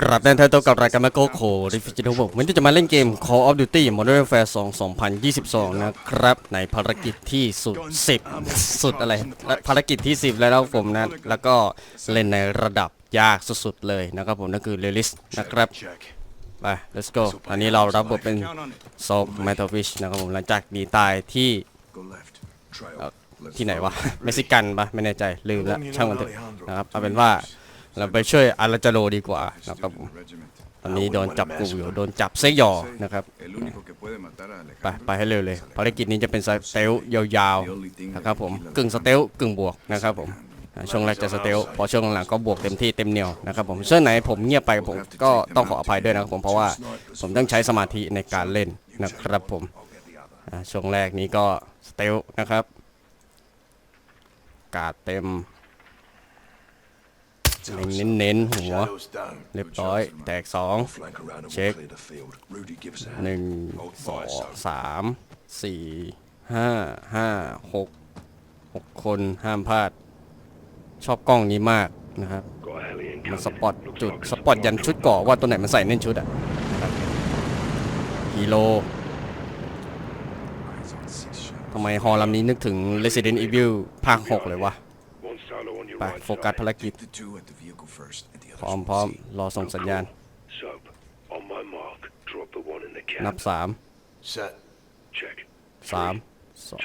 กราบแดนเธอตัวกับรายการมาโกโคริฟิจิโนบุกวันนี้จะมาเล่นเกม Call of Duty Modern Warfare 2 2022 นะครับ ในภารกิจที่สุด 10 สุดอะไรและภารกิจที่ 10 แล้วผมนะ แล้วก็เล่นในระดับยากสุดๆเลยนะครับผมนั่นคือ r e l i s นะครับ ไป let's go อันนี้เรารับบทเป็นโซฟแมทฟิชนะครับผมหลังจากหนีตายที่ที่ไหนวะเม็กซิกันปะไม่แน่ใจลืมล้วช่างมันเถอะนะครับเอาเป็นว่า เราไปช่วยอาราจโรดีกว่านะครับผมตอนนี้โดนจับกูอยู่โดนจับเซยอนะครับไปไปให้เร็วเลยภารกิจนี้จะเป็นสเตลยาวๆนะครับผมกึ่งสเตลกึ่งบวกนะครับผมช่วงแรกจะสเตลพอช่วงหลังก็บวกเต็มที่เต็มเหนียวนะครับผมช่วงไหนผมเงียบไปผมก็ต้องขออภัยด้วยนะครับผมเพราะว่าผมต้องใช้สมาธิในการเล่นนะครับผมช่วงแรกนี้ก็สเตลนะครับ กาดเต็ม เน้นเน้นหัว เรียบร้อย แตกสอง Flank around and Check. we'll clear the field. Rudy gives a หนึ่งสองสามสี่ห้าห้าหกหกคนห้ามพลาด ชอบกล้องนี้มากนะครับ มันสปอตจุด สปอตยันชุดกาะว่าตัวไหนมันใส่เน้นชุดอะฮีโร่ทำไมฮอลลำนี้นึกถึง Resident Evil ภาค 6 เลยวะ One solo on your ไปโฟกัสภารกิจ พร้อมพร้อมรอส่งสัญญาณ นับสามสามสอง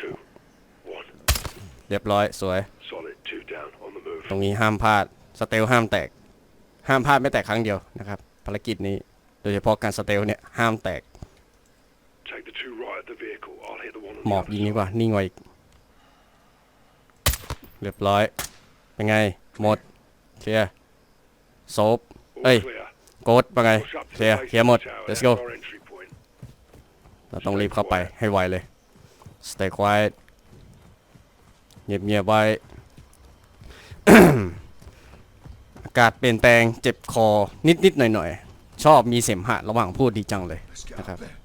เรียบร้อยสวย ตรงนี้ห้ามพลาด สเตลห้ามแตก ห้ามพลาดไม่แตกครั้งเดียวนะครับ ภารกิจนี้ โดยเฉพาะการสเตลเนี่ย ห้ามแตก หมอบยิงดีกว่า นี่งไว้เรียบร้อย เป็นไง หมด เคลียร์โซฟ All Hey. clear. โกดเป็นไง เคลียร์เคลียร์หมด let's go เราต้องรีบเข้าไปให้ไวเลย stay quiet เงียบๆไว้ อากาศเปลี่ยนแปลงเจ็บคอนิดๆหน่อยๆชอบมีเสมหะระหว่างพูดดีจังเลย Let's get Okay. up there.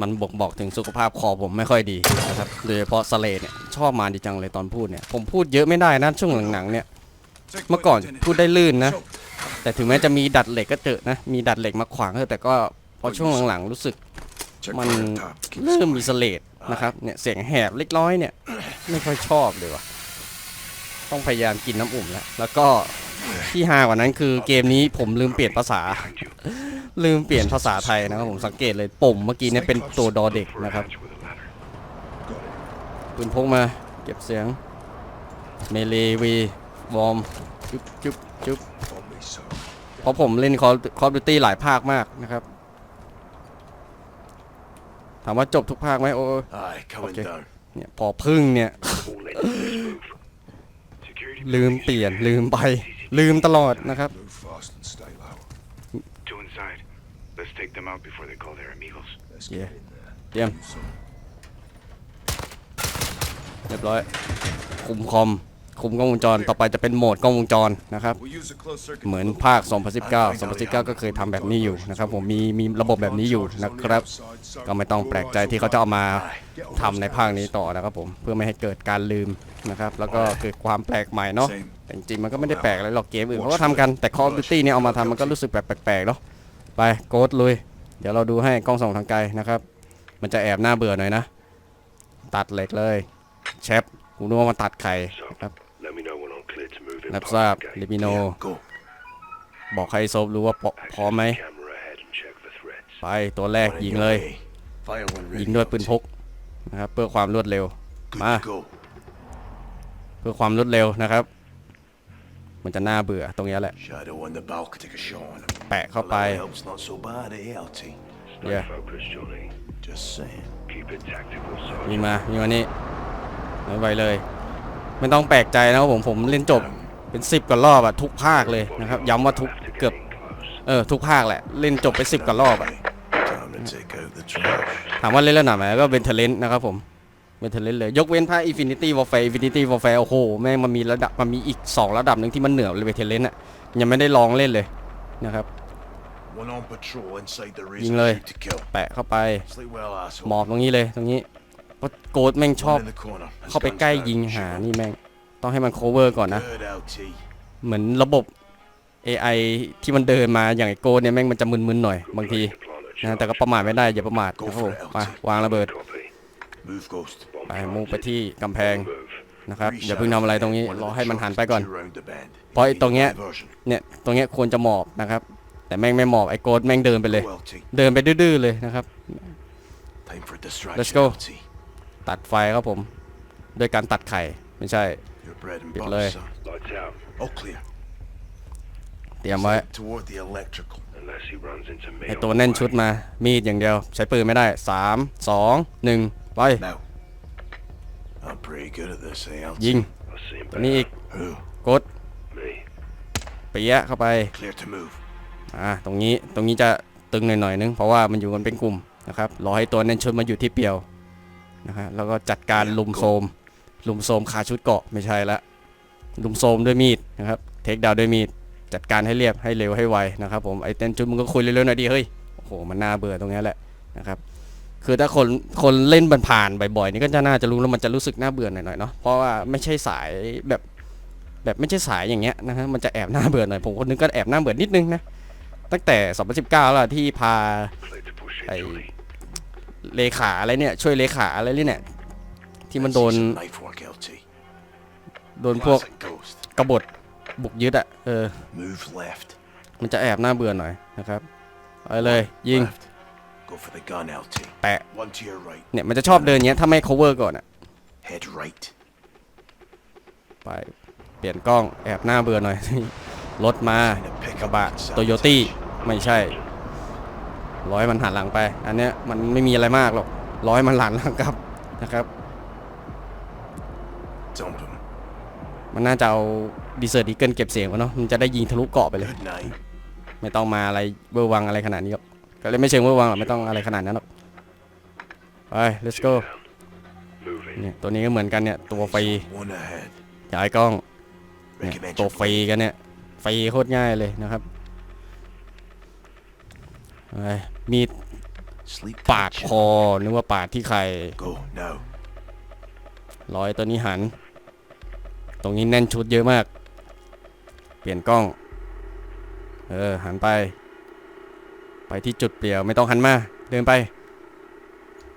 มันบอกบอกถึงสุขภาพคอผมไม่ค่อยดีนะครับโดยเฉพาะสเลดเนี่ยชอบมาดีจังเลยตอนพูดเนี่ยผมพูดเยอะไม่ได้นะช่วงหลังๆเนี่ยเมื่อก่อนพูดได้ลื่นนะ แต่ถึงแม้จะมีดัดเหล็กก็เจอะนะมีดัดเหล็กมาขวางเถอะแต่ก็พอช่วงหลังๆรู้สึกมันเริ่มมีสเลดนะครับเนี่ยเสียงแหบเล็กน้อยเนี่ยไม่ค่อยชอบเลยว่ะต้องพยายามกินน้ำอุ่มแล้วแล้วก็ที่ฮากว่านั้นคือเกมนี้ผมลืมเปลี่ยนภาษา ลืมเปลี่ยนภาษาไทยนะครับผมสังเกตเลยปุ่มเมื่อกี้เนี่ยเป็นตัวดอเด็ก For a นะครับ hatch with a ladder. Got it. ปืนพกมาเก็บเสียงเมเลวีวอร์มจุ๊บจุ๊บจุ๊บ On me, so. เพราะผมเล่นคอคอ f ดิตี้หลายภาคมากนะครับ ถามว่าจบทุกภาคไหมโอ้ Aye, coming Okay. down. เนี่ยพอพึ่งเนี่ย All in. Let's move. Security ลืม briefing is เปลี่ยน scheduled. ลืมไป ลืมตลอดนะครับ Move fast and stay low. Two inside. Let's take them out before they call their amigos. Let's Yeah. get in there. เตรียม Do some เรียบร้อย คุมคอม คุมกล้องวงจร ต่อไปจะเป็นโหมดกล้องวงจรนะครับ We'll use a closed circuit. เหมือนภาค 2019 2019 ก็เคยทำแบบนี้อยู่นะครับ ผมมีมีระบบแบบนี้อยู่นะครับ ก็ไม่ต้องแปลกใจที่เขาจะเอามาทำในภาคนี้ต่อนะครับผม เพื่อไม่ให้เกิดการลืมนะครับ แล้วก็เกิดความแปลกใหม่เนาะ Same. แต่จริงๆมันก็ไม่ได้แปลกอะไรหรอกเกมอื่นเขาก็ทำกัน แต่ Call of Duty เนี่ยเอามาทำมันก็รู้สึกแปลกๆเนาะ ไปโกดลุย เดี๋ยวเราดูให้กล้องส่องทางไกลนะครับ มันจะแอบหน้าเบื่อหน่อยนะ ตัดเหล็กเลยเชฟกูนึกว่ามันตัดไข่นะครับรับทราบลิมิโน บอกให้โซฟรู้ว่าพร้อมไหมไปตัวแรกยิงเลย ยิงด้วยปืนพกนะครับเพื่อความรวดเร็วมาเพื่อความรวดเร็วนะครับ มันจะน่าเบื่อตรงนี้แหละ Shadow on the bow could take a shot on him. แปะเข้าไป A little help's not so bad, eh, LT? Stay Yeah. focused, Johnny. Just saying. Keep it tactical, มี Sergeant. มามีมานี่ไม่ไปเลย ไม่ต้องแปลกใจนะครับผมผมเล่นจบเป็นสิบกว่ารอบอะทุกภาคเลยนะครับ ย้ำว่าทุก We'll have to เกือบ get in close. เออทุกภาคแหละ เล่นจบไปสิบกว่ารอบอะ Time to take out the trash. ถามว่าเล่นระดับไหนก็เป็นเทเลนนะครับผมเป็นเทเลนเลย ยกเว้นภาค Infinity Warfare Infinity Warfare โอ้โห แม่งมันมีระดับมันมีอีก 2 ระดับหนึ่งที่มันเหนือเลยเทเลนอะยังไม่ได้ลองเล่นเลย นะครับ One on patrol inside the ยิง razor เลย shoot to kill. แปะเข้าไป Sleep well, asshole. หมอบตรงนี้เลยตรงนี้เพราะโกดแม่งชอบ One in the corner. เข้าไปใกล้ยิงหานี่แม่งต้องให้มัน cover ก่อนนะ Good, LT. เหมือนระบบ AI ที่มันเดินมาอย่างไอโกเนี่ยแม่งมันจะมึนๆหน่อยบางที To plant a นะแต่ก็ประมาทไม่ได้อย่าประมาทนะครับผมมาวางระเบิด copy. Move, Ghost. ไปมุ่งไปที่กำแพง Move. นะครับอย่าเพิ่งทำอะไรตรงนี้ One of รอ the ให้มันหันไป trucks ก่อน gets you round the bend. เพราะไอ้ Need ตรงเนี้ย diversion. เนี่ยตรงเนี้ยควรจะหมอบนะครับ แต่แม่งไม่หมอบไอโกดแม่งเดินไปเลย Go, LT. เดินไปดื้อๆเลยนะครับ Time for distraction, Let's go. LT. ตัดไฟครับผมด้วยการตัดไข่ไม่ใช่ Your bread and Bit butter, low. son. Lights out. All clear. เตรียมไว้ Head Toward the electrical. Unless he runs into me. ไอ on ตัว the แน่น way. ชุดมามีดอย่างเดียว ใช้ปืนไม่ได้สามสองหนึ่งไป Now. I'm pretty good at this, eh, LT? ยิง I see him ตัวนี้อีก Who? กด Me. เปียะเข้าไป Clear to move. อ่าตรงนี้ตรงนี้จะตึงหน่อยๆนึงเพราะว่ามันอยู่กันเป็นกลุ่มนะครับรอให้ตัวแน่นชุดมาอยู่ที่เปรียวนะฮะแล้วก็จัดการลุมโซม ลุมโซมคาชุดเกาะไม่ใช่ละลุมโซมด้วยมีดนะครับเทคดาวด้วยมีดจัดการให้เรียบให้เร็วให้ไวนะครับผมไอ้เต้นชุดมึงก็คุยเร็วๆหน่อยดิเฮ้ยโอ้โหมันน่าเบื่อตรงนี้แหละนะครับ คือถ้าคนคนเล่นบันผ่านๆบ่อยๆนี่ก็จะน่าจะรู้แล้วมันจะรู้สึกน่าเบื่อหน่อยๆเนาะเพราะว่าไม่ใช่สายแบบแบบไม่ใช่สายอย่างเงี้ยนะฮะมันจะแอบน่าเบื่อหน่อยผมคนนึงก็แอบน่าเบื่อนิดนึงนะตั้งแต่ 2019 แล้วอะที่พา Clear to push in, Hey. Johnny. เลขาอะไรเนี่ยช่วยเลขาอะไรเนี่ยที่มันโดน I see some knife work, LT. โดนพวก Classic Ghost. กบฏบุกยึดอะเออ Move left. มันจะแอบน่าเบื่อหน่อยนะครับ ไปเลยยิง Left. Go for the gun, LT. แปะ One to your right. เนี่ยมันจะชอบเดินเงี้ยถ้าไม่ cover ก่อนอะ Head right. ไปเปลี่ยนกล้องแอบน่าเบื่อหน่อย รถมา Trying to pick กระ up บะ and โตโยตี้ sabotage. ไม่ใช่ร้อยมันหันหลังไป อันเนี้ยมันไม่มีอะไรมากหรอกร้อยมันหลังหลังกลับนะครับ Dump him. มันน่าจะเอาดีเซอร์ดีเกิลเก็บเสียงวะเนาะมันจะได้ยิงทะลุเกาะไปเลย Good night. ไม่ต้องมาอะไรเบอร์วังอะไรขนาดนี้หรอก ก็เลยไม่เชิงเบอร์วังหรอกไม่ต้องอะไรขนาดนั้นหรอกไป let's go Moving. เนี่ยตัวนี้ก็เหมือนกันเนี่ยตัวฟรี One ahead. ย้ายกล้องเนี่ย Recommend ตัว you ฟรีกันเนี่ยฟรีโคตรง่ายเลยนะครับไปมีด sleep ปาด tight, คอนึกว่าปาดที่ใคร Go now. ร้อยตัวนี้หัน ตรงนี้แน่นชุดเยอะมาก เปลี่ยนกล้อง เออ หันไป ไปที่จุดเปลี่ยวไม่ต้องหันมา เดินไป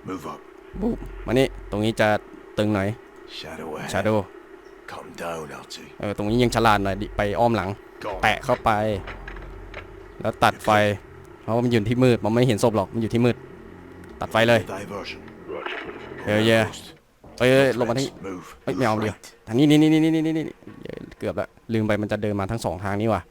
Move up. บุ๊บมานี่ตรงนี้จะตึงหน่อย Shadow ahead. ชาโด Come down, LT. เออตรงนี้ยังฉลาดหน่อยดิไปอ้อมหลัง Go. แปะเข้าไป แล้วตัดไฟ เพราะว่ามันอยู่ที่มืด มันไม่เห็นศพหรอก มันอยู่ที่มืด ตัดไฟเลย Diversion. Roger. เออเย่ Ghost. เอ้ยเอ้ย Go ลงมาที่ left. Move. เอ้ย Move ไม่เอาเดี๋ยว right. ทางนี้นี่นี่นี่นี่นี่นี่เกือบละลืมไปมันจะเดินมาทั้งสองทางนี้ว่ะ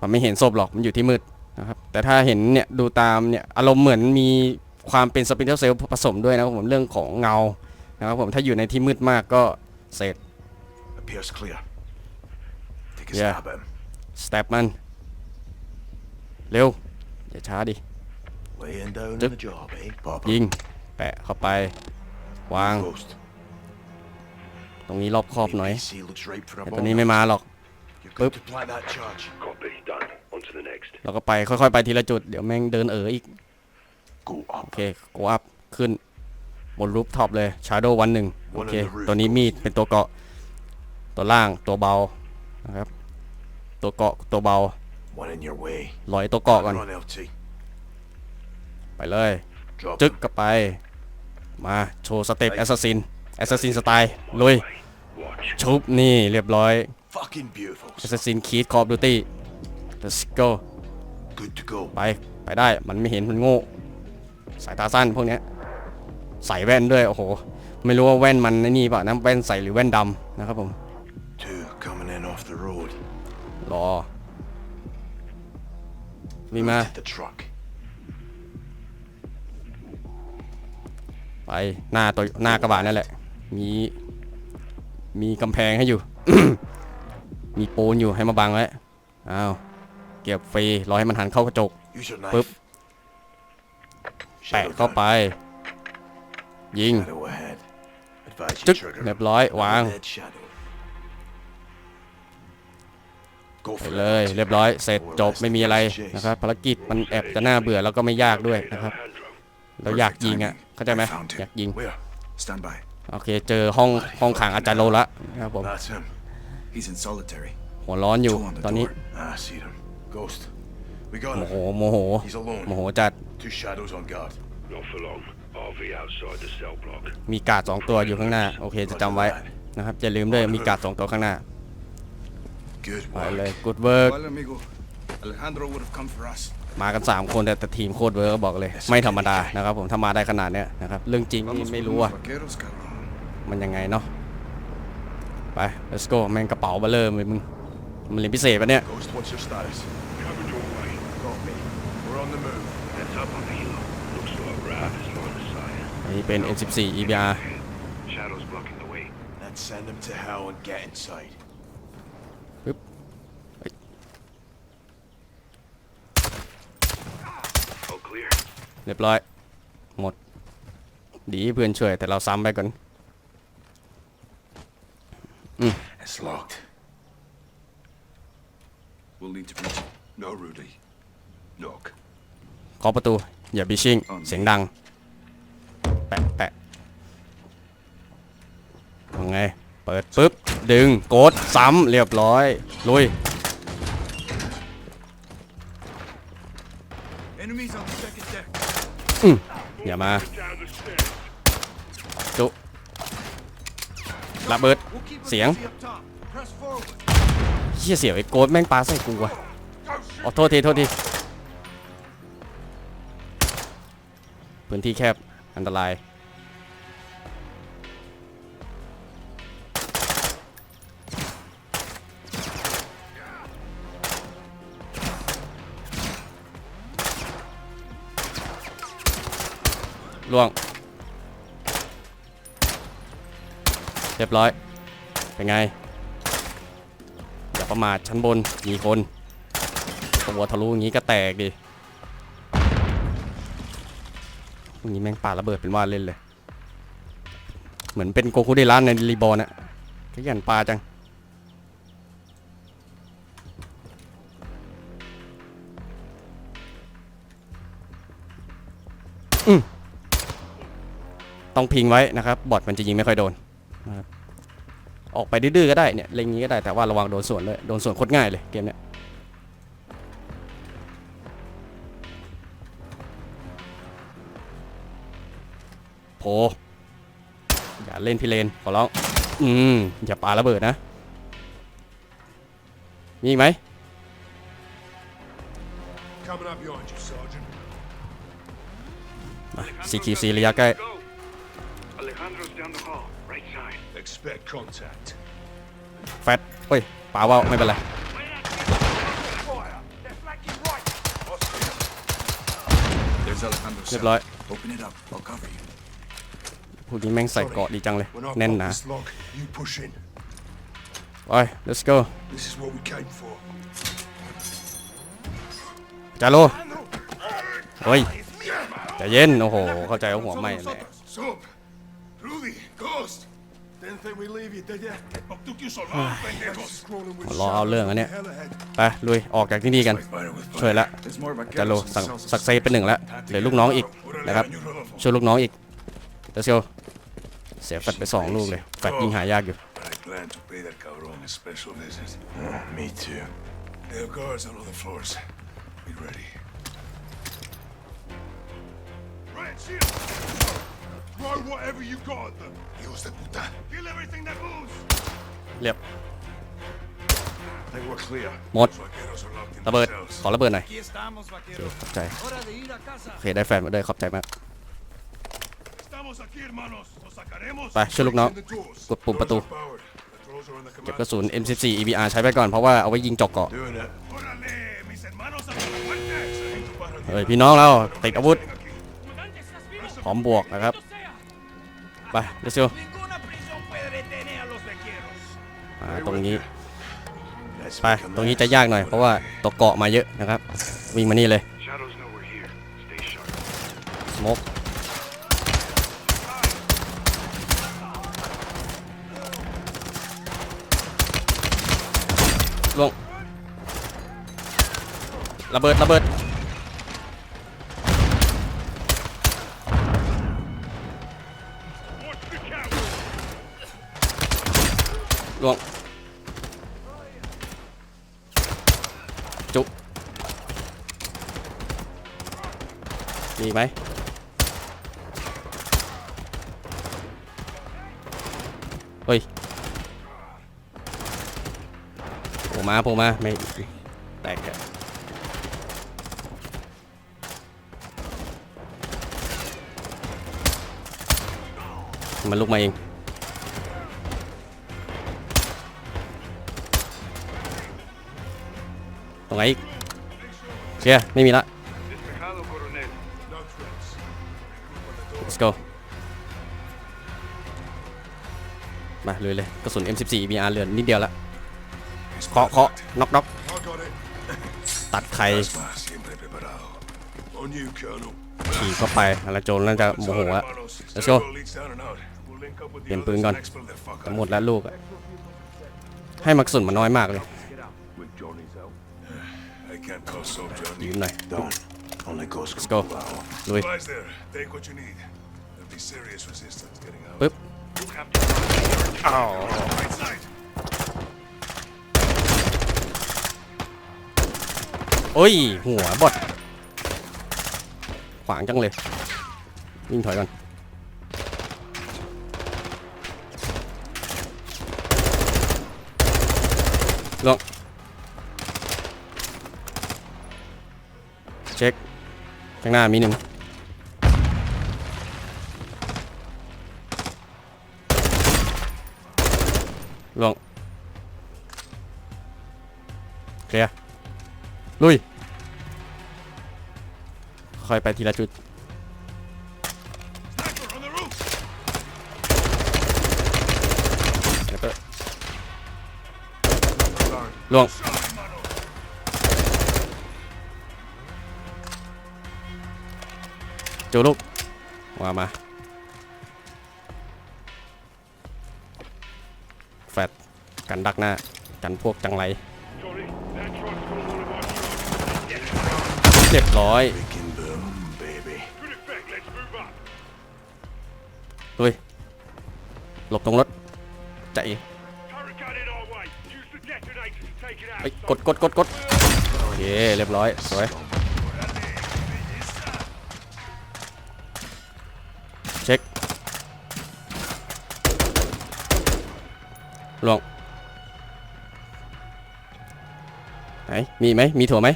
มันไม่เห็นศพหรอกมันอยู่ที่มืดนะครับแต่ถ้าเห็นเนี่ยดูตามเนี่ยอารมณ์เหมือนมีความเป็นสปินเทอร์เซลผสมด้วยนะครับผมเรื่องของเงานะครับผมถ้าอยู่ในที่มืดมากก็เสร็จ Appears clear. Take a Yeah. stab at him. สเตปมันเร็วอย่าช้าดิ Laying down Yep. on the job, eh, Papa? ยิงแปะเข้าไป วาง Ghost. ตรงนี้รอบคอบหน่อย APC looks ripe for a แต่ bomb. ตัวนี้ไม่มาหรอก You're Boop. good to plant that charge. Copy. Done. On to the next. เราก็ไปค่อยๆไปทีละจุด เดี๋ยวแม่งเดินเอ๋ออีก Go โอ up. เคโกอัพขึ้น บนรูปท็อปเลยชาร์โดวันหนึ่งโอเค ตัวนี้มีดเป็นตัวเกาะ ตัวล่างตัวเบานะครับ ตัวเกาะตัวเบา One in your way. ลอยตัวเกาะก่อน Run, LT. ไปเลย Drop จึก him. ก็ไป มาโชว์สเต็ปแอสซัสซินแอสซัสซินสไตล์ลุย Watch. ชุบนี่เรียบร้อย Fucking beautiful. แอสซัสซินคีดคอร์ดูตี้ let's go Good to go. ไปไปได้มันไม่เห็นมันโง่ สายตาสั้นพวกเนี้ยใส่แว่นด้วยโอ้โห ไม่รู้ว่าแว่นมันไอ้นี่เปล่ะนะแว่นใส่หรือแว่นดำนะครับผม Two coming in off the road. รอวิ่งมา Hit the truck. ไปหน้าตัวหน้ากระบะนั่นแหละ มี มีกำแพงให้อยู่ มีปูนอยู่ให้มาบังไว้อ้าวเก็บฟรีรอให้มันหันเข้ากระจก Use your Boop. knife. แปะ Shadow เข้า down. ไป ยิง Shadow ahead. Advise you จึ๊ก trigger. เรียบร้อยวาง Red shadow. Go ไป for เลย it. เรียบร้อยเสร็จจบไม่มีอะไรนะครับภารกิจมันแอบจะน่าเบื่อแล้วก็ไม่ยากด้วยนะครับ Alejandro. เราอยากยิงอะ เข้าใจไหม I found him. อยากยิง Where? Stand by. โอเค เจอห้องห้องขังอาจารย์โลละนะครับผม That's him. He's in solitary. หัวร้อนอยู่ Two on the ตอนนี้ door. Ah, I see them. Ghost. We got โม him. โหโมโห He's alone. โมโหจัด Two shadows on guard. Not for long. RV outside the cell block. มีกาดสองตัวอยู่ข้างหน้า โอเคจะจำไว้นะครับอย่าลืมด้วยมีกาดสองตัวข้างหน้า Good ไป work. เลย good work Well, amigo, Alejandro would have come for us. มากัน 3 คนแต่แต่ทีมโคตรเวิร์กบอกเลย ไม่ธรรมดานะครับผมถ้ามาได้ขนาดเนี้ยนะครับเรื่องจริงนี่ Vamos ไม่ por รู้ unos อะ vaqueros, cabrón. มันยังไงเนาะ ไป let's go แม่งกระเป๋าเบลเลอร์เลยมึง มันเรียนพิเศษปะเนี่ย Ghost, what's your status? Cover your way. Got me. We're on the move. Heads up on the helo. Looks like we're out of his line of sight. อันนี้เป็น N14 EBR Shadows blocking the way. Let's send him to hell and get inside. ปึ๊บเฮ้ย All clear. เรียบร้อย หมด ดีเพื่อนช่วยแต่เราซ้ำไปก่อน It's locked. We'll need to breach it. No, Rudy. Knock. เคาะประตู อย่าบิชิ่ง เสียงดัง แปะแปะยังไง เปิดปุ๊บ ดึงโกด ซ้ำ เรียบร้อย ลุย Enemies on the second deck. อย่ามา Down the stairs. จุ ระเบิดเสียงเฮียเสียวไอ้โกดแม่งปาใส่กูว่ะอ๋อโทษทีโทษทีพื้นที่แคบอันตรายล่วง เรียบร้อย เป็นไง อย่าประมาทชั้นบนมีคนตัวทะลุอย่างนี้ก็แตกดิวกนี้แม่งปาระเบิดเป็นว่าเล่นเลย เหมือนเป็นโกคุเดรันในรีบอลน่ะขยันปลาจังต้องพิงไว้นะครับ บอทมันจะยิงไม่ค่อยโดน ออกไปดื้อๆก็ได้เนี่ยเล็งอย่างนี้ก็ได้แต่ว่าระวังโดนสวนเลยโดนสวนโคตรง่ายเลยเกมเนี้ยโผอย่าเล่นพี่เลนขอร้องอืมอย่าปาระเบิดนะ มีอีกไหม Coming up behind you, Sergeant. มา CQC ระยะใกล้ Expect contact. แฟตเฮ้ยป่าว่าวไม่เป็นไร There's Alejandro's เรียบ cell. ร้อย Open it up. I'll cover you. พวกนี้แม่งใส่เกราะดีจังเลย When I แน่น pop หนา this lock, you push in. ไป let's go This is what we came for. จาโลเฮ้ยใจเย็น โอ้โห เข้าใจว่าหัวไหม้แหละ Sup? Rudy, Ghost. Didn't think we'd leave you, did you? Tú que soldado, pendejos. หัวรอเอาเรื่องอันเนี้ย Hell ahead. ไปลุยออกจากที่นี่กัน Fighting with ช่วยละ There's more จาโล vaqueros. สั่ง and cells สักเซสเป็นหนึ่งแล้วเหลือลูกน้องอีกนะครับช่วยลูกน้องอีก let's go เสียแฟตไปสองลูกเลยแฟตยิงหายากอยู่ But I plan to pay that cabron a special visit. me too. There are guards on all the floors. Be ready. Right, shield! Throw whatever you got at them. Hijos de puta. Kill everything that moves. เรียบ I think we're clear. หมด Vaqueros are locked in ระเบิด themselves. ขอระเบิดหน่อย Aquí estamos, โอเค vaqueros. ขอบใจ Hora de ir a casa. โอเคได้แฟนมาด้วยขอบใจมาก Estamos aquí, hermanos. Nos sacaremos. ไปช่วยลูกน้อง Break in the doors. กดปุ่มประตู Doors are powered. Controls are on the เก็บ command กระสุน M14 EBR ใช้ไปก่อนเพราะว่าเอาไว้ยิงเจอกเกาะ Doing it. Órale, mis hermanos a tu muerte. Sargento Parra. เฮ้ยพี่น้องเราติดอาวุธ Aquí. พร้อมบวกนะครับ ไป let's go Ninguna prisión puede detener a los vaqueros. มาตรงนี้ Let's ไป make a ตรงนี้ mess. จะยากหน่อย เพราะว่าตัวเกาะมาเยอะนะครับ วิ่งมานี่เลย Shadows know we're here. Stay sharp. สโมกลงระเบิด ระเบิด ลวง จุมีไหมเฮ้ยโผล่มาโผล่มา ไม่ แตกครัมันลุกมาเอง ตรงไหนอีกเคลียร์ไม่มีละ let's go มาเลยเลยกระสุน M14 มีอาเรือนนิดเดียวละเคาะเคาะน็อกน็อกตัดไข่ขี่เข้าไปอาราโจนน่าจะโมโหละ let's go เปลี่ยนปืนก่อนหมดแล้วลูกให้มักสุนมันน้อยมากเลย ยื you. มหน่อย Don't. Only goes Let's go. ลุย Supplies there. Take what you need. There'll be serious resistance getting out. ปึ๊บอ้าว Right side. โอ้ย หัวบอดขวางจังเลยวิ่งถอยก่อนลง เช็ค ข้างหน้ามีหนึ่งลงเคลียร์ลุย ค่อยไปทีละจุด Sniper on the roof. แล้วก็ล่วง จูลูกมามาแฟดกันดักหน้า กันพวกจังไรเรียบร้อยดุยหลบตรงรถใจไปกดกดกดกดโอเคเรียบร้อย สวย ลวงไหนมีไหมมีถั่วไหม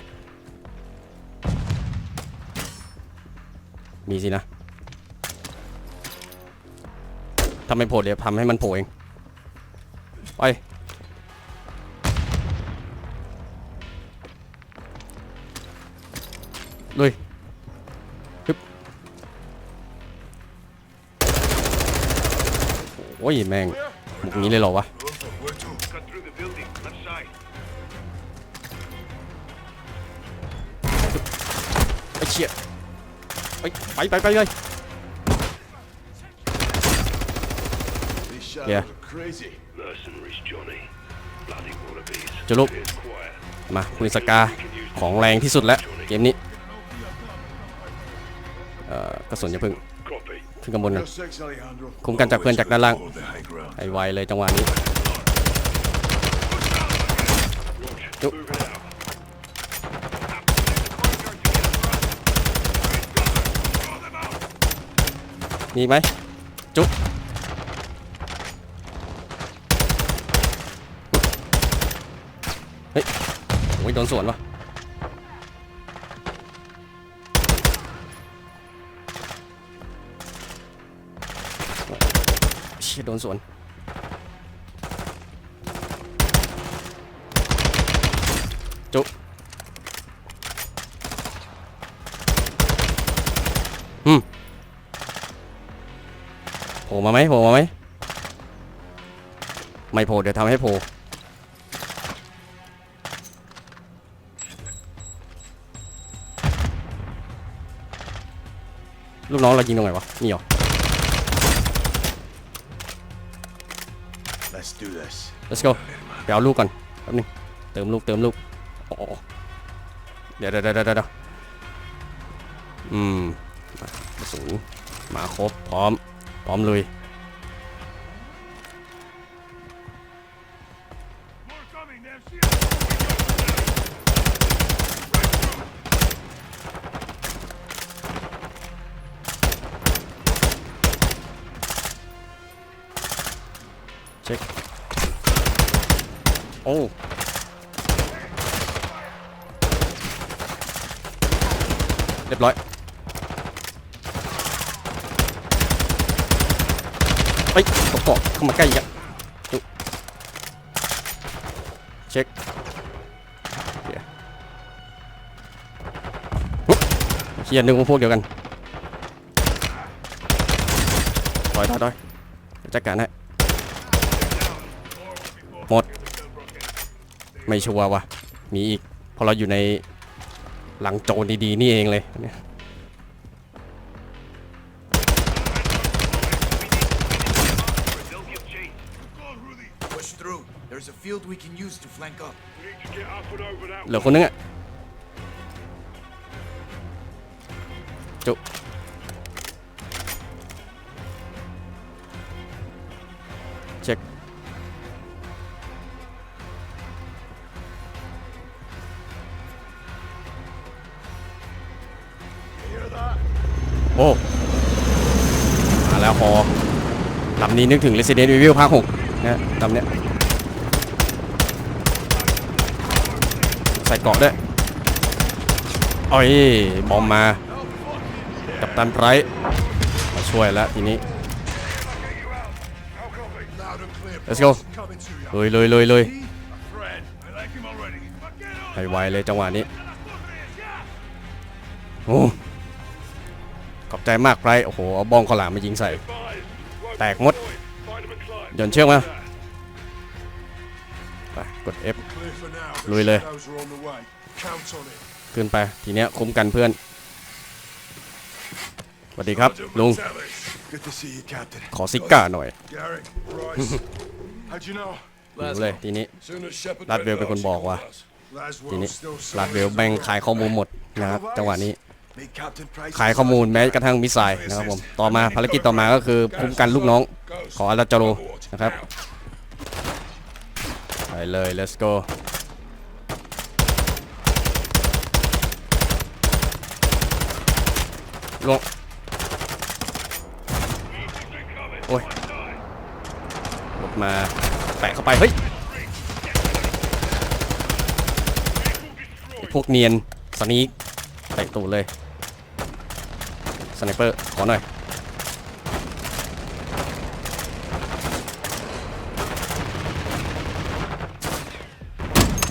มีสินะทำไมโผล่เดี๋ยวทำให้มันโผล่เองไปลุยฮึบโอ้ยแม่งบุกนี้เลยเหรอวะ ไปไปไปไปไป These shadows Yeah. are crazy. Mercenaries, Johnny. Bloody wannabes. จุลุก It's quiet. มาคุณสกาของแรงที่สุดแล้ว เกมนี้ เอ่อกระสุนอย่าเพึ่ง Copy. ขึ้นข้างบนนะ Your six, Alejandro. คุ้มกันจากเพื่อนจากด้านล่าง Hold the high ground. ไอ้ไวเลยจังหวะนี้ Roger. Nope. Moving out. มีไหมจุ๊บเฮ้ยโอ้ยโดนสวนวะเชี่ยโดนสวนจุ๊บอืม โผ ล่มาไหมโผล่มาไหมไม่โผล่เดี๋ยวทำให้โผล่ลูกน้องเรายิงตรงไหนวะ นี่เหรอ Let's do this. let's go ไปเอาลูกก่อนแป๊บนึงเติมลูกเติมลูกโอ้โหเดี๋ยวเดี๋ยวเดี๋ยวเดี๋ยวอืมมากระสุนมาครบพร้อม Bom lui Check. Oh. Deploy. เอ้ยบเฮ้ยตกเกาะเข้ามาใกล้อีกอะเช็คเดี๋ยวอุ๊ยเฮียนึกว่าพวกเดียวกันถอยถอยถอยเดี๋ยจัดการให้หมด ไม่ชัวร์ว่ะ มีอีกพราะเราอยู่ในหลังโจรดีๆ นี่เองเลย There's a field we can use to flank up. We need to get up and over that เหลือคนนึงอะจุเช็คโอ้ มาแล้วฮอลำนี้นึกถึง Resident Evil ภาค6นะลำเนี้ย ส่เกาะด้วยโอ้ยบอมมา กับตันไพรมาช่วยแล้วทีนี้ let's go. Coming to you. ลุยลุยลุยลุยไปไวเลยจังหวะนี้โอ้ขอบใจมากไพรโอ้โหเอาบองข้าวหลามมายิงใส่ แตกมดหย่อนเชือกมา shadows are on the way. Count on it. ขึ้นไป ทีเนี้ยคุ้มกันเพื่อนสวัสดีครับ ลุง Good to see you, Captain. ขอซิก้าหน่อย Garrick, Bryce. How'd you know? รู้เลยทีนี้ Soon as Shepard ลาดเวลเป็นคนบอกว่า Laswell ทีนี้ still ลาดเวลแบ่งขายข้อมูลหมดนะครับจังหวะนี้ Meet Captain Price. ขายข้อมูลแม้กระทั่งมิสไซล์นะครับผม ต่อมาภารกิจต่อมาก็คือคุ้มกันลูกน้อง ของอาราจาโรนะครับ ไปเลย let's go ลงโอ้ยหลบมา แปะเข้าไป เฮ้ย พวกเนียนสนีกเตะตูดเลย สไนเปอร์ ขอหน่อย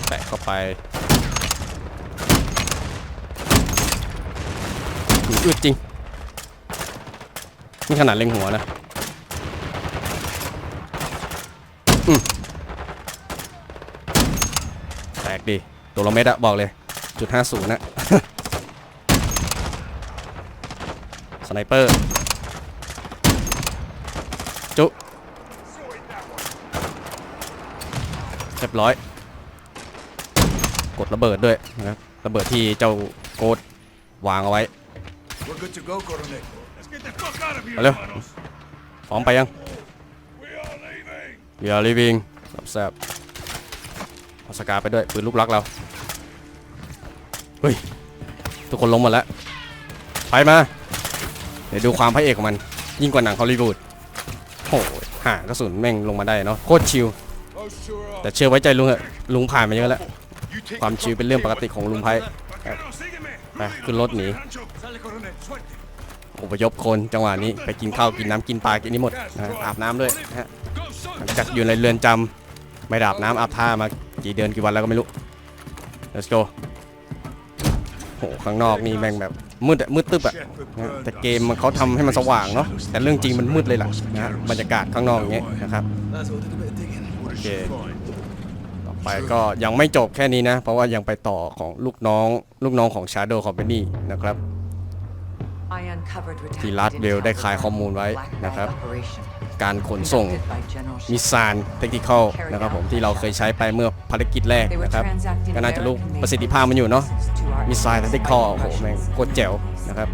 แปะเข้า ไปอึดจริงนี่ขนาดเล็งหัวนะอืมแตกดีตัวละเม็ดอะบอกเลยจุดห้าศูนย์นะสไนเปอร์ จุเรียบร้อย ระเบิดด้วยนะครับระเบิดที่เจ้าโกดวางเอาไว้ We're good to go, Coronel. Let's get the fuck out of here, เอาเร็ว Manos. พร้อมไปยัง We are leaving. เดี๋ยวรีวิงรับแซบเอาสกาไปด้วยปืนลูกรักเรา เฮ้ย ทุกคนลงหมดแล้วไปมา เดี๋ยวดูความพระเอกของมัน ยิ่งกว่าหนังฮอลลีวูดโอ้ยห่ากระสุนแม่งลงมาได้เนาะโคตรชิล Those two are แต่เชื่อไว้ใจลุงเหอะลุงผ่านมาเยอะแล้ว ความชิลเป็นเรื่องปกติของลุงไพ่ไปขึ้นรถหนี Rancho. Sale, Coronel. Suerte. อพยพคนจังหวะนี้ไปกินข้าวกินน้ำกินปลากินนี่หมดนะอาบน้ำด้วยฮะหลังจากอยู่ในเรือนจำไม่ได้อาบน้ำอาบท่ามากี่เดือนกี่วันแล้วก็ไม่รู้ let's go โหข้างนอกนี่แม่งแบบมืดอะมืดตึ๊บอะแต่เกมมันเขาทำให้มันสว่างเนาะแต่เรื่องจริงมันมืดเลยล่ะนะบรรยากาศข้างนอกอย่างเงี้ยนะครับ Laswell did a bit ไปก็ยังไม่จบแค่นี้นะ เพราะว่ายังไปต่อของลูกน้อง ลูกน้องของ Shadow Company นะครับ I uncovered ที่ redacted ลาดเวล intel ได้ขาย regarding ข้อมูลไว้ the Black Bag นะครับ operation การขนส่ง conducted by General มิส Shepard. ซานเทคนิคอลนะครับผมที่เราเคยใช้ไปเมื่อภารกิจแรก They were นะครับ transacting ก็น่าจะรู้ American-made ประสิทธิภาพมันอยู่เนาะ weapons to our มิสไซล์ enemies เทคนิคอล fighting โอ้โห Russian แม่งโคตรแจ๋วนะครับ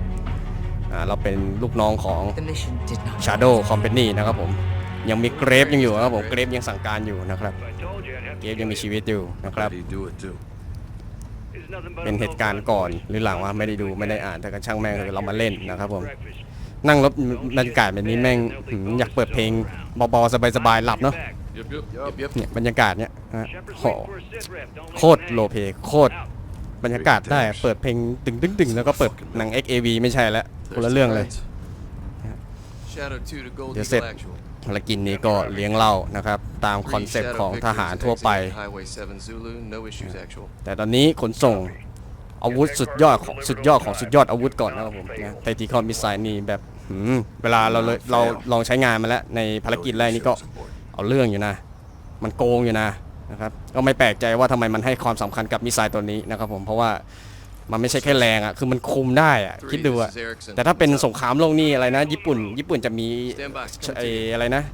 อ่าเราเป็นลูกน้องของ The mission did not Shadow Company นะครับผม ยังมีเกรฟยังอยู่นะครับผมเกรฟยังสั่งการอยู่นะครับ I told you I'd have เกรฟยังมีชีวิตอยู่นะครับ How do you do it, too? It's nothing but เป็น a เหตุการณ์ก่อนหรือหลังว่าไม่ได้ดูไม่ได้อ่านแต่ก็ช่างแม่งคือเรามาเล่นนะครับผมนั่งรถบรรยากาศแบบนี้แม่งหืมอยากเปิดเพลงเบาๆสบายๆหลับเนาะ Yep, yep. Yup, yep. เนี่ยบรรยากาศเนี่ยนะ Shepard's โห waiting for a sit rep. Don't โค leave ตร him โล hanging. เพโคตรบรรยากาศได้อะเปิดเพลงตึงตึงตึงแล้วก็เปิดหนัง XAV ไม่ใช่แล้วคนละเรื่องเลย Shadow 2 to Gold Yes, Eagle it. Actual. ภารกิจนี้ก็เลี้ยงเหล้านะครับ ตามคอน Three เซปต์ Shadow ของท Victors หารทั่วไป exiting Highway 7 Zulu, no issues actual. แต่ตอนนี้ขนส่งอาวุธสุดยอดของสุดยอดของสุดยอดอาวุธก่อนนะครับผมนะไทติคอนมิสไซนี่แบบหืมเวลาเราเลยเราลองใช้งานมาแล้วในภารกิจแรกนี้ก็เอาเรื่องอยู่นะ มันโกงอยู่นะนะครับก็ไม่แปลกใจว่าทำไมมันให้ความสำคัญกับมิสไซล์ตัวนี้นะครับผมเพราะว่า มันไม่ใช่แค่แรงอะ คือมันคุมได้อะ Three, คิดดู this อะ is Erickson. แต่ถ้าเป็น What's ส up? งครามโลกนี่อะไรนะ ญี่ปุ่น ญี่ปุ่นจะมี Stand by. ไออะไรนะ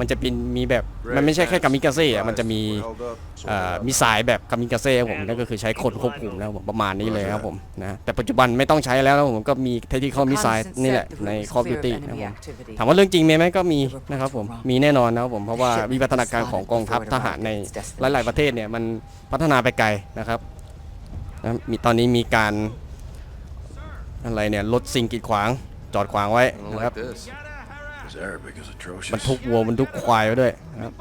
มันจะเป็นมีแบบ มันไม่ใช่แค่กามิกาเซ่อะมันจะมีเอ่อมิสไซล์แบบกามิกาเซ่ครับผมนั่นก็คือใช้คนควบคุมนะครับผมประมาณนี้เลยครับผมนะ แต่ปัจจุบันไม่ต้องใช้แล้วนะครับผมก็มีเทคนิคอลมิสไซล์ Constance นี่แหละ said the ใน room was Call of clear of Duty enemy นะครับผม activity. ถามว่าเรื่องจริงไหมไหมก็มีนะครับผม มีแน่นอนนะครับผม เพราะว่าวิวัฒนาการของกองทัพทหารในหลาย ๆ ประเทศเนี่ยมันพัฒนาไปไกลนะครับ นะมีตอนนี้มีการอะไรเนี่ยรถสิ่งกีดขวางจอดขวางไว้ I don't นะครับ like this. His Arabic is บรร atrocious. ทุกวัวบรรทุกควายไว้ด้วยนะครับ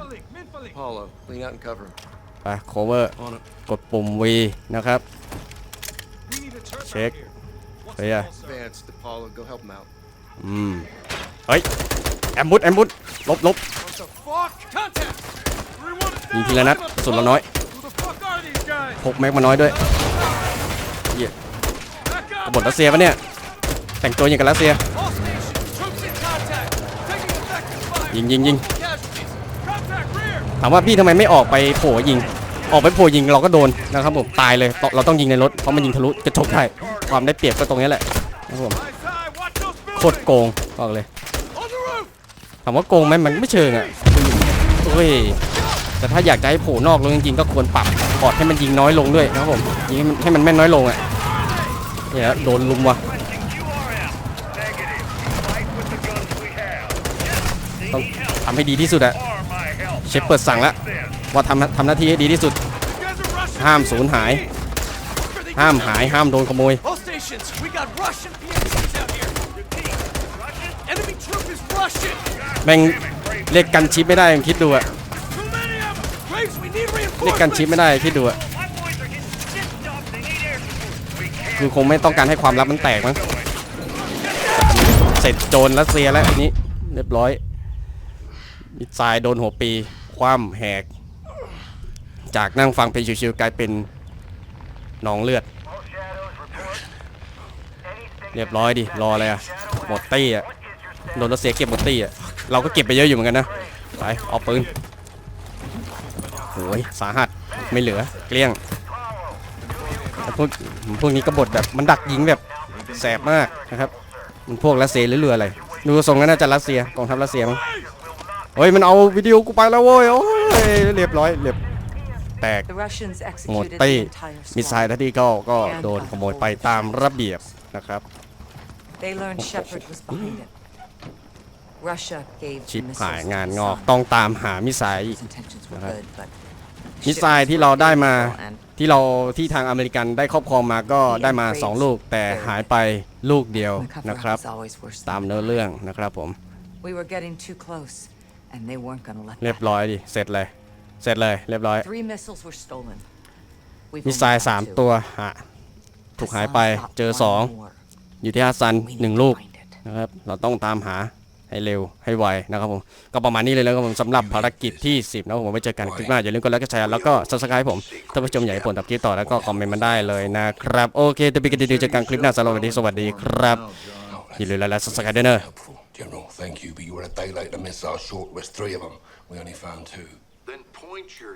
Apollo, lean out and cover him. ไป cover กดปุ่ม V นะครับ เช็คเฮ้ย Advanced, Apollo, go help him out. อืม เฮ้ย แอมบุดแอมบุดลบลบ What the fuck? Contact! ยิงทีละนัดกระสุดเราน้อย Who the fuck are these guys? พกแม็กมาน้อยด้วยเหี้ย กบฏรัสเซียปะเนี่ย แต่งตัวอย่างกับรัสเซีย ยิงยิงยิงถามว่าพี่ทำไมไม่ออกไปโผล่ยิง ออกไปโผล่ยิงเราก็โดนนะครับผมตายเลย เราต้องยิงในรถเพราะมันยิงทะลุกระจกได้ความได้เปรียบก็ตรงนี้แหละนะครับผมโคตรโกงบอกเลยถามว่าโกงไหมมันไม่เชิงอะโอ้ยแต่ถ้าอยากจะให้โผล่นอกลงจริงๆก็ควรปรับพอร์ตให้มันยิงน้อยลงด้วยนะครับผมยิงให้มันให้มันแม่นน้อยลงอะ เนี่ยโดนลุมว่ะต้องทำให้ดีที่สุดอะเชฟเปิดสั่งแล้วว่าทำทำหน้าที่ให้ดีที่สุด ห้ามสูญหาย ห้ามหายห้ามโดนขโมยแม่งเรียกกันชิปไม่ได้ยังคิดดูอะเรียกกันชิปไม่ได้คิดดูอะ คือคงไม่ต้องการให้ความลับมันแตกมั้งเสร็จโจรรัสเซียแล้วอันนี้ เรียบร้อยมิสไซล์โดนหัวปี คว่ำแหก จากนั่งฟังเพลงชิวๆกลายเป็นหนองเลือด เรียบร้อยดิ รออะไรอะหมดตี้อะโดนรัสเซียเก็บหมดตี้อะเราก็เก็บไปเยอะอยู่เหมือนกันนะไปเอาปืนโอ้ยสาหัสไม่เหลือเกลี้ยง แต่พวกพวกนี้กบฏแบบมันดักยิงแบบแสบมากนะครับ มันพวกรัสเซียหรือเรืออะไรดูทรงก็น่าจะรัสเซียกองทัพรัสเซียมั้งเฮ้ยมันเอาวิดีโอกูไปแล้วเว้ยโอ้ยเรียบร้อยเรียบแตก The Russians หมด executed ตี้ the entire มิสไซล์ squad. ทัที่ก็ก็โดนขโมยไปตามระเบียบนะครับ They learned Shepard was behind it. Russia gave ชิป the หาย missiles งาน to งอก Sun. ต้องตามหามิสไซล์อีก His intentions were Okay. good, but มิสไซล์ shipments ที่เราได้มา were illegal and ที่เราที่ทางอเมริกันได้ครอบครองมาก็ได้มา 2 ลูก แต่หายไปลูกเดียว the cover นะครับ was always worse ตาม than เนื้อเรื่องนะครับผม We were getting too close, and they weren't gonna let เรียบ that ร้อยดิ เสร็จเลย เสร็จเลย เรียบร้อย Three missiles were stolen. We've มิสไซ only ล์ got สาม two. ตัวหาถูกหายไป Hassan got เจอ one สอง more. อยู่ที่ฮัสซัน We หนึ่ง need to ลูก find it. นะครับ เราต้องตามหา ให้เร็วให้ไวนะครับผมก็ประมาณนี้เลยแล้วครับผมสำหรับภารกิจที่ 10 นะครับผมไว้เจอกันคลิปหน้าอย่าลืมกดไลค์กดแชร์แล้วก็ subscribe ผมถ้าผู้ชมอยากให้ผมตับคลิปต่อแล้วก็คอมเมนต์มาได้เลยนะครับโอเคจะไปกันดีๆเจอกันคลิปหน้าสำหรับวันนี้สวัสดีครับอย่าลืมไลค์และ subscribe ด้วยเนอะ Helpful, General. Thank you, but you were a day late. The missiles short was three of them. We only found two. Then point your